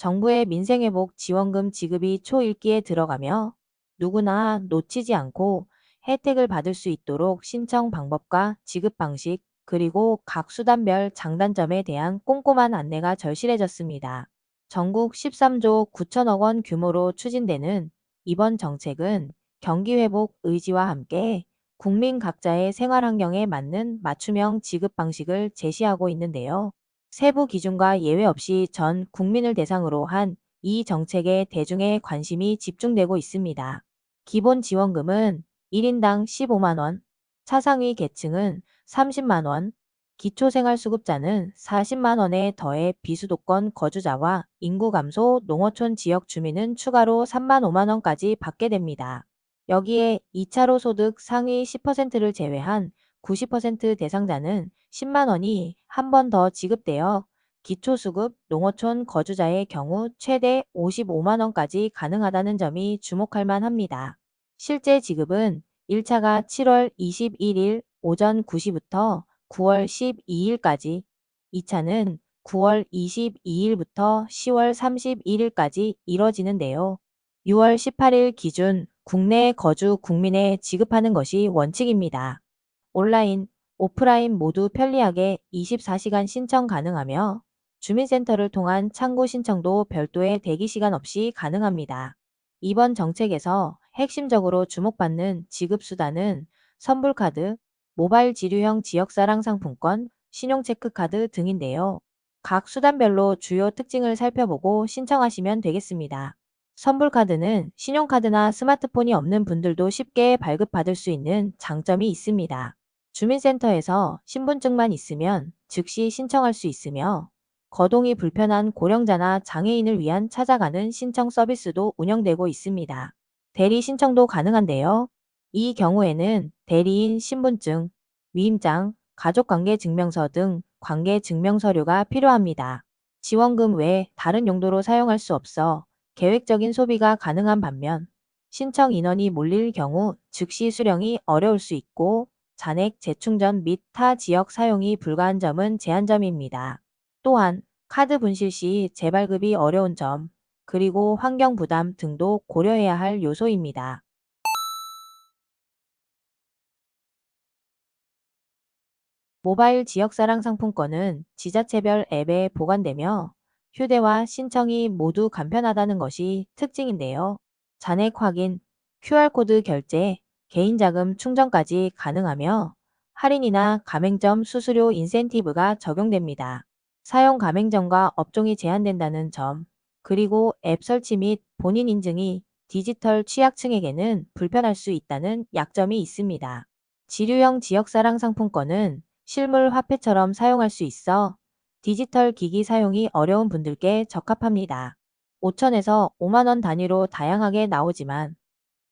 정부의 민생회복 지원금 지급이 초1기에 들어가며 누구나 놓치지 않고 혜택을 받을 수 있도록 신청 방법과 지급 방식 그리고 각 수단별 장단점에 대한 꼼꼼한 안내가 절실해졌습니다. 전국 13조 9천억 원 규모로 추진되는 이번 정책은 경기 회복 의지와 함께 국민 각자의 생활 환경에 맞는 맞춤형 지급 방식을 제시하고 있는데요. 세부 기준과 예외 없이 전 국민을 대상으로 한 이 정책에 대중의 관심이 집중되고 있습니다. 기본 지원금은 1인당 15만원, 차상위 계층은 30만원, 기초생활수급자는 40만원에 더해 비수도권 거주자와 인구 감소 농어촌 지역 주민은 추가로 3만 5만원까지 받게 됩니다. 여기에 2차로 소득 상위 10%를 제외한 90% 대상자는 10만 원이 한 번 더 지급되어 기초수급 농어촌 거주자의 경우 최대 55만 원까지 가능하다는 점이 주목할 만합니다. 실제 지급은 1차가 7월 21일 오전 9시부터 9월 12일까지, 2차는 9월 22일부터 10월 31일까지 이뤄지는데요. 6월 18일 기준 국내 거주 국민에 지급하는 것이 원칙입니다. 온라인, 오프라인 모두 편리하게 24시간 신청 가능하며 주민센터를 통한 창구 신청도 별도의 대기시간 없이 가능합니다. 이번 정책에서 핵심적으로 주목받는 지급수단은 선불카드, 모바일 지류형 지역사랑 상품권, 신용체크카드 등인데요. 각 수단별로 주요 특징을 살펴보고 신청하시면 되겠습니다. 선불카드는 신용카드나 스마트폰이 없는 분들도 쉽게 발급받을 수 있는 장점이 있습니다. 주민센터에서 신분증만 있으면 즉시 신청할 수 있으며 거동이 불편한 고령자나 장애인을 위한 찾아가는 신청 서비스도 운영되고 있습니다. 대리 신청도 가능한데요. 이 경우에는 대리인 신분증, 위임장, 가족관계 증명서 등 관계 증명서류가 필요합니다. 지원금 외 다른 용도로 사용할 수 없어 계획적인 소비가 가능한 반면 신청 인원이 몰릴 경우 즉시 수령이 어려울 수 있고 잔액 재충전 및 타 지역 사용이 불가한 점은 제한점입니다. 또한 카드 분실 시 재발급이 어려운 점, 그리고 환경 부담 등도 고려해야 할 요소입니다. 모바일 지역사랑 상품권은 지자체별 앱에 보관되며 휴대와 신청이 모두 간편하다는 것이 특징인데요. 잔액 확인, QR코드 결제, 개인 자금 충전까지 가능하며 할인이나 가맹점 수수료 인센티브가 적용됩니다. 사용 가맹점과 업종이 제한된다는 점, 그리고 앱 설치 및 본인 인증이 디지털 취약층에게는 불편할 수 있다는 약점이 있습니다. 지류형 지역사랑 상품권은 실물 화폐처럼 사용할 수 있어 디지털 기기 사용이 어려운 분들께 적합합니다. 5천에서 5만원 단위로 다양하게 나오지만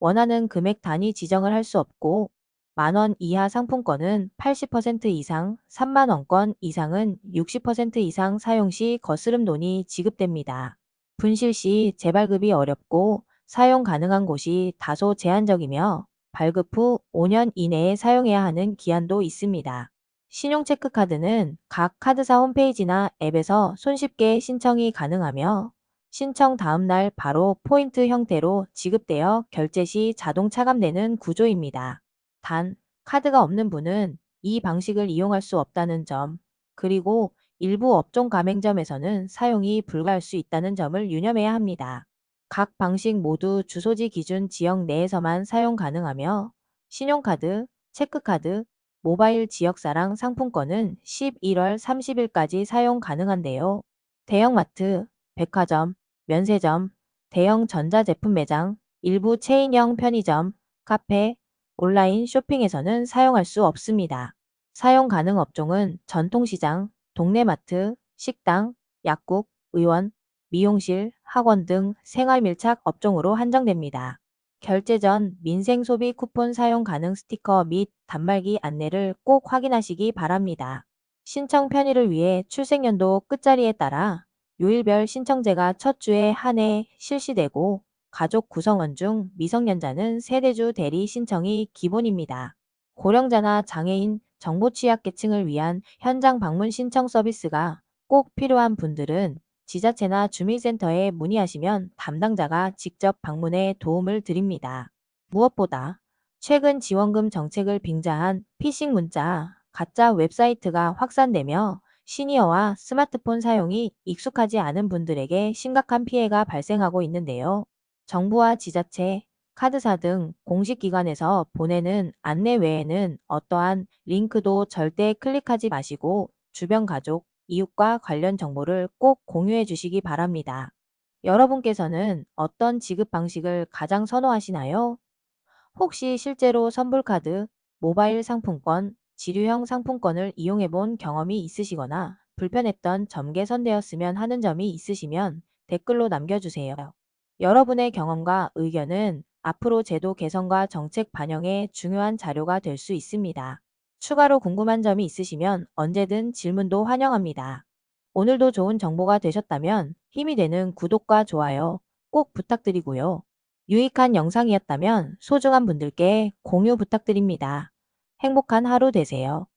원하는 금액 단위 지정을 할 수 없고 만원 이하 상품권은 80% 이상, 3만원권 이상은 60% 이상 사용 시 거스름돈이 지급됩니다. 분실 시 재발급이 어렵고 사용 가능한 곳이 다소 제한적이며 발급 후 5년 이내에 사용해야 하는 기한도 있습니다. 신용체크카드는 각 카드사 홈페이지나 앱에서 손쉽게 신청이 가능하며 신청 다음 날 바로 포인트 형태로 지급되어 결제 시 자동 차감되는 구조입니다. 단, 카드가 없는 분은 이 방식을 이용할 수 없다는 점, 그리고 일부 업종 가맹점에서는 사용이 불가할 수 있다는 점을 유념해야 합니다. 각 방식 모두 주소지 기준 지역 내에서만 사용 가능하며 신용카드, 체크카드, 모바일 지역사랑 상품권은 11월 30일까지 사용 가능한데요. 대형마트, 백화점, 면세점, 대형 전자제품 매장, 일부 체인형 편의점, 카페, 온라인 쇼핑에서는 사용할 수 없습니다. 사용 가능 업종은 전통시장, 동네마트, 식당, 약국, 의원, 미용실, 학원 등 생활밀착 업종으로 한정됩니다. 결제 전 민생 소비 쿠폰 사용 가능 스티커 및 단말기 안내를 꼭 확인하시기 바랍니다. 신청 편의를 위해 출생연도 끝자리에 따라 요일별 신청제가 첫 주에 한 해 실시되고 가족 구성원 중 미성년자는 세대주 대리 신청이 기본입니다. 고령자나 장애인, 정보 취약계층을 위한 현장 방문 신청 서비스가 꼭 필요한 분들은 지자체나 주민센터에 문의하시면 담당자가 직접 방문해 도움을 드립니다. 무엇보다 최근 지원금 정책을 빙자한 피싱 문자, 가짜 웹사이트가 확산되며 시니어와 스마트폰 사용이 익숙하지 않은 분들에게 심각한 피해가 발생하고 있는데요. 정부와 지자체, 카드사 등 공식 기관에서 보내는 안내 외에는 어떠한 링크도 절대 클릭하지 마시고 주변 가족, 이웃과 관련 정보를 꼭 공유해 주시기 바랍니다. 여러분께서는 어떤 지급 방식을 가장 선호하시나요? 혹시 실제로 선불카드, 모바일 상품권, 지류형 상품권을 이용해 본 경험이 있으시거나 불편했던 점 개선되었으면 하는 점이 있으시면 댓글로 남겨주세요. 여러분의 경험과 의견은 앞으로 제도 개선과 정책 반영에 중요한 자료가 될 수 있습니다. 추가로 궁금한 점이 있으시면 언제든 질문도 환영합니다. 오늘도 좋은 정보가 되셨다면 힘이 되는 구독과 좋아요 꼭 부탁드리고요. 유익한 영상이었다면 소중한 분들께 공유 부탁드립니다. 행복한 하루 되세요.